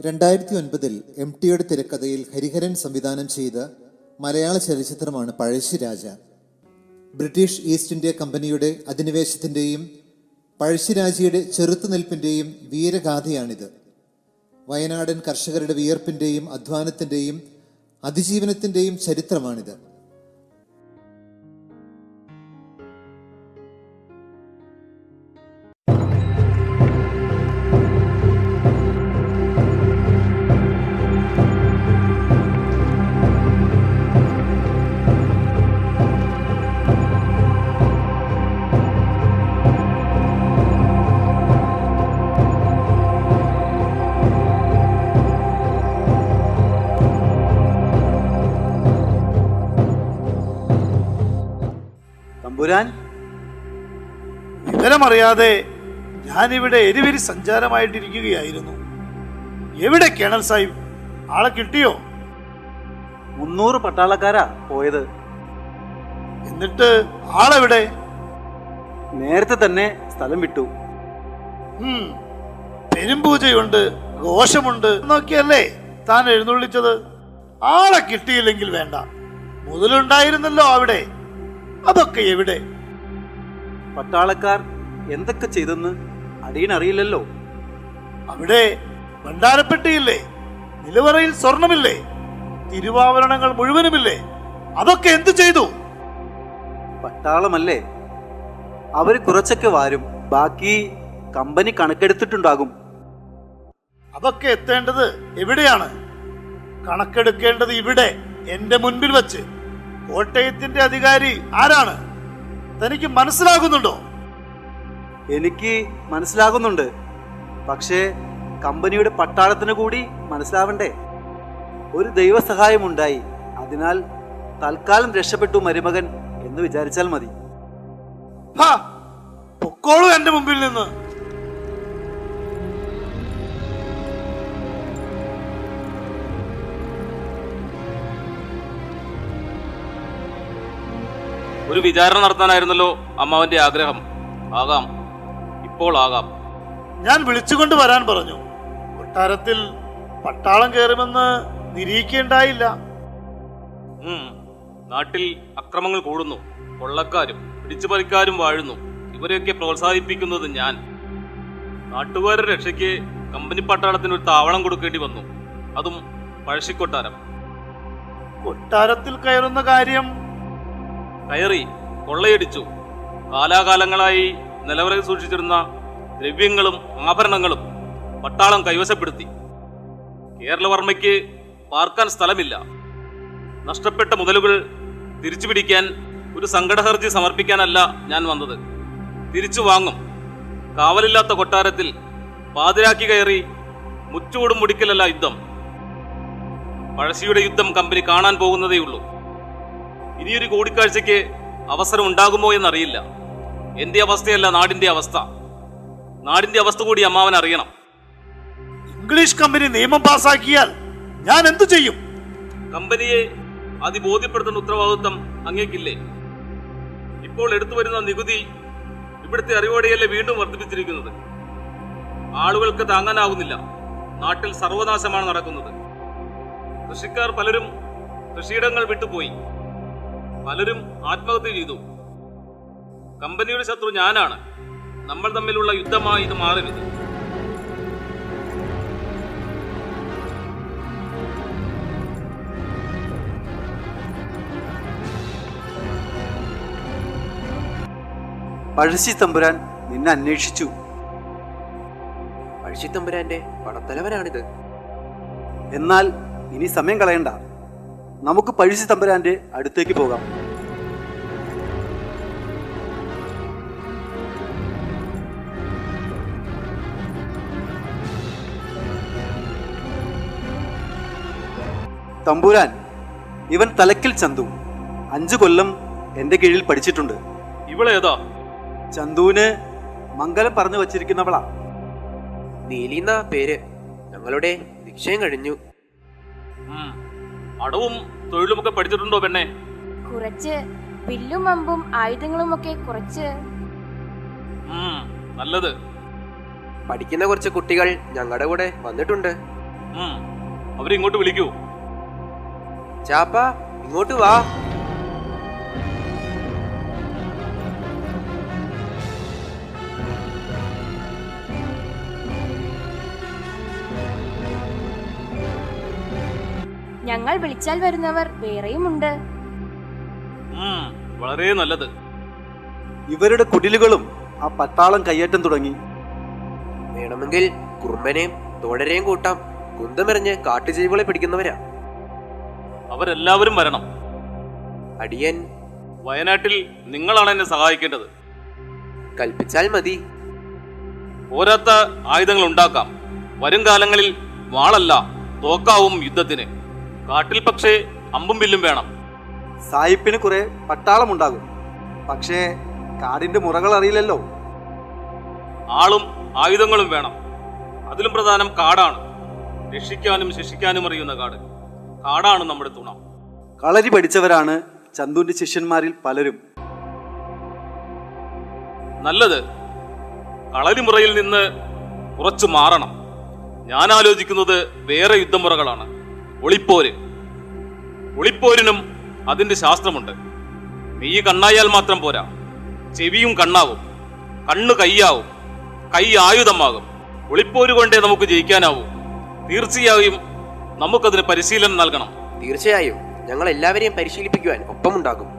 രണ്ടായിരത്തി ഒൻപതിൽ എം ടിയുടെ തിരക്കഥയിൽ ഹരിഹരൻ സംവിധാനം ചെയ്ത മലയാള ചലച്ചിത്രമാണ് പഴശ്ശിരാജ ബ്രിട്ടീഷ് ഈസ്റ്റ് ഇന്ത്യ കമ്പനിയുടെ അധിനിവേശത്തിന്റെയും പഴശ്ശിരാജയുടെ ചെറുത്തുനിൽപ്പിന്റെയും വീരഗാഥയാണിത്. വയനാടൻ കർഷകരുടെ വിയർപ്പിന്റെയും അധ്വാനത്തിന്റെയും അതിജീവനത്തിന്റെയും ചരിത്രമാണിത്. തമ്പുരാൻ വിവരമറിയാതെ ഞാനിവിടെ എരിവരി സഞ്ചാരമായിട്ടിരിക്കുകയായിരുന്നു. എവിടെ കേണൽ സാഹിബ്? ആളെ കിട്ടിയോ? മുന്നൂറ് പട്ടാളക്കാരാ പോയത്. എന്നിട്ട് ആളെവിടെ? നേരത്തെ തന്നെ സ്ഥലം വിട്ടു. പെരുംപൂജയുണ്ട് പെരുമ്പൂജയുണ്ട് ഘോഷമുണ്ട്. എന്നൊക്കെയല്ലേ താൻ എഴുന്നള്ളിച്ചത്? ആളെ കിട്ടിയില്ലെങ്കിൽ വേണ്ട. മുതലുണ്ടായിരുന്നല്ലോ അവിടെ. അതൊക്കെ എവിടെ? പട്ടാളക്കാർ എന്തൊക്കെ ചെയ്തെന്ന് അടിയനറിയില്ലല്ലോ. അവിടെ ഭണ്ഡാരപ്പെട്ടിയില്ലേ? നിലവറയിൽ സ്വർണമില്ലേ? തിരുവാഭരണങ്ങൾ മുഴുവനുമില്ലേ? അതൊക്കെ എന്തു ചെയ്തു? പട്ടാളമല്ലേ? അവർ കുറച്ചൊക്കെ വാരും ബാക്കി കമ്പനി കണക്കെടുത്തിട്ടുണ്ടാകും. അതൊക്കെ എത്തേണ്ടത് എവിടെയാണ്? കണക്കെടുക്കേണ്ടത് ഇവിടെ എന്റെ മുൻപിൽ വച്ച്. കോട്ടയത്തിന്റെ അധികാരി ആരാണ്? തനിക്ക് മനസ്സിലാകുന്നുണ്ടോ? എനിക്ക് മനസ്സിലാകുന്നുണ്ട്. പക്ഷേ കമ്പനിയുടെ പട്ടാളത്തിന് കൂടി മനസ്സിലാവണ്ടേ? ഒരു ദൈവസഹായമുണ്ടായി. അതിനാൽ തൽക്കാലം രക്ഷപ്പെട്ടു മരുമകൻ എന്ന് വിചാരിച്ചാൽ മതി. പൊക്കോളൂ എന്റെ മുമ്പിൽ നിന്ന്. ഒരു വിചാരണ നടത്താനായിരുന്നല്ലോ അമ്മാവന്റെ ആഗ്രഹം. ആകാം. ഇപ്പോൾ ആകാം. ഞാൻ വിളിച്ചുകൊണ്ട് വരാൻ പറഞ്ഞു. കൊട്ടാരത്തിൽ പട്ടാളം കയറുമെന്ന് നിരീക്കേണ്ടായില്ല നാട്ടിൽ അക്രമങ്ങൾ കൂടുന്നു. കൊള്ളക്കാരും പിടിച്ചുപറിക്കാരും വാഴുന്നു. ഇവരെയൊക്കെ പ്രോത്സാഹിപ്പിക്കുന്നത് ഞാൻ. നാട്ടുകാരുടെ രക്ഷയ്ക്ക് കമ്പനി പട്ടാളത്തിന് ഒരു താവളം കൊടുക്കേണ്ടി വന്നു. അതും പഴശ്ശിക്കൊട്ടാരം. കൊട്ടാരത്തിൽ കയറുന്ന കാര്യം കയറി കൊള്ളയടിച്ചു. കാലാകാലങ്ങളായി നിലവറയിൽ സൂക്ഷിച്ചിരുന്ന ദ്രവ്യങ്ങളും ആഭരണങ്ങളും പട്ടാളം കൈവശപ്പെടുത്തി. കേരളവർമ്മയ്ക്ക് പാർക്കാൻ സ്ഥലമില്ല. നഷ്ടപ്പെട്ട മുതലുകൾ തിരിച്ചു പിടിക്കാൻ ഒരു സങ്കടഹർജി സമർപ്പിക്കാനല്ല ഞാൻ വന്നത്. തിരിച്ചു വാങ്ങും. കാവലില്ലാത്ത കൊട്ടാരത്തിൽ പാതിരാക്കി കയറി മുച്ചൂടും മുടിക്കലല്ല യുദ്ധം. പഴശ്ശിയുടെ യുദ്ധം കമ്പനി കാണാൻ പോകുന്നതേയുള്ളൂ. ഇനിയൊരു കൂടിക്കാഴ്ചയ്ക്ക് അവസരം ഉണ്ടാകുമോ എന്നറിയില്ല. എന്റെ അവസ്ഥയല്ല നാടിന്റെ അവസ്ഥ. നാടിന്റെ അവസ്ഥ കൂടി അമ്മാവൻ അറിയണം. ഇംഗ്ലീഷ് കമ്പനി നിയമം പാസാക്കിയാൽ ഞാൻ എന്തു ചെയ്യും? കമ്പനിയെ അതിബോധ്യപ്പെടുത്തുന്ന ഉത്തരവാദിത്വം അങ്ങേക്കില്ലേ? ഇപ്പോൾ എടുത്തു വരുന്ന നികുതി ഇവിടുത്തെ അറിവോടെയല്ലേ വീണ്ടും വർദ്ധിപ്പിച്ചിരിക്കുന്നത്? ആളുകൾക്ക് താങ്ങാനാവുന്നില്ല. നാട്ടിൽ സർവനാശമാണ് നടക്കുന്നത്. കൃഷിക്കാർ പലരും കൃഷിയിടങ്ങൾ വിട്ടുപോയി. പലരും ആത്മഹത്യ ചെയ്തു. കമ്പനിയുടെ ശത്രു ഞാനാണ്. നമ്മൾ തമ്മിലുള്ള യുദ്ധമായി ഇത് മാറരുത് പഴശ്ശി തമ്പുരാൻ നിന്നെ അന്വേഷിച്ചു. പഴശ്ശി തമ്പുരാന്റെ പടത്തലവനാണിത്. എന്നാൽ ഇനി സമയം കളയണ്ട. നമുക്ക് പഴുസി തമ്പുരാന്റെ അടുത്തേക്ക് പോകാം. തമ്പുരാൻ ഇവൻ തലക്കിൽ ചന്തു. അഞ്ചു കൊല്ലം എന്റെ കീഴിൽ പഠിച്ചിട്ടുണ്ട്. ഇവളേതാ? ചന്തുവിന് മംഗലം പറഞ്ഞു വച്ചിരിക്കുന്നവളാ. നീലിന്ന പേര്. ഞങ്ങളുടെ നിശ്ചയം കഴിഞ്ഞു. അടവും തൊഴിലുമൊക്കെ പഠിച്ചിട്ടുണ്ടോ പെണ്ണെ? കുറച്ച് വില്ലും അമ്പും ആയുധങ്ങളും ഒക്കെ കുറച്ച് നല്ലത്. പഠിക്കുന്ന കുറച്ച് കുട്ടികൾ ഞങ്ങളുടെ കൂടെ വന്നിട്ടുണ്ട്. അവരിങ്ങോട്ട് അവരെ ഇങ്ങോട്ട് വിളിക്കൂ. ചാപ്പ ഇങ്ങോട്ട് വാ. ഞങ്ങൾ വിളിച്ചാൽ വരുന്നവർ വേറെയുമുണ്ട്. വളരെ നല്ലത്. ഇവരുടെ കുടിലുകളും ആ പട്ടാളം കയ്യേറ്റം തുടങ്ങി. വേണമെങ്കിൽ കുറുമ്പനെയും തോടരെയും കൂട്ടാം. കുന്തമെറിഞ്ഞ് കാട്ടുജീവികളെ പിടിക്കുന്നവരാ. അവരെല്ലാവരും വരണം. അടിയൻ. വയനാട്ടിൽ നിങ്ങളാണ് എന്നെ സഹായിക്കേണ്ടത്. കൽപ്പിച്ചാൽ മതി. പോരാത്ത ആയുധങ്ങൾ ഉണ്ടാക്കാം വരും കാലങ്ങളിൽ വാളല്ല തോക്കാവും യുദ്ധത്തിന്. കാട്ടിൽ പക്ഷേ അമ്പും വില്ലും വേണം. സായിപ്പിന് കുറെ പട്ടാളമുണ്ടാകും പക്ഷേ കാടിന്റെ മുറകൾ അറിയില്ലല്ലോ. ആളും ആയുധങ്ങളും വേണം. അതിലും പ്രധാനം കാടാണ്. രക്ഷിക്കാനും ശിക്ഷിക്കാനും അറിയുന്ന കാട്. കാടാണ് നമ്മുടെ തുണ. കളരി പഠിച്ചവരാണ് ചന്തുവിന്റെ ശിഷ്യന്മാരിൽ പലരും. നല്ലത് കളരിമുറയിൽ നിന്ന് കുറച്ച് മാറണം. ഞാൻ ആലോചിക്കുന്നത് വേറെ യുദ്ധമുറകളാണ്. ഒളിപ്പോര്. ഒളിപ്പോരിനും അതിന്റെ ശാസ്ത്രമുണ്ട്. നീ കണ്ണായാൽ മാത്രം പോരാ. ചെവിയും കണ്ണാവും. കണ്ണ് കയ്യാവും കൈ ആയുധമാകും. ഒളിപ്പോര് കൊണ്ടേ നമുക്ക് ജയിക്കാനാവൂ. തീർച്ചയായും നമുക്കതിന് പരിശീലനം നൽകണം. തീർച്ചയായും. ഞങ്ങൾ എല്ലാവരെയും പരിശീലിപ്പിക്കുവാൻ ഒപ്പമുണ്ടാകും.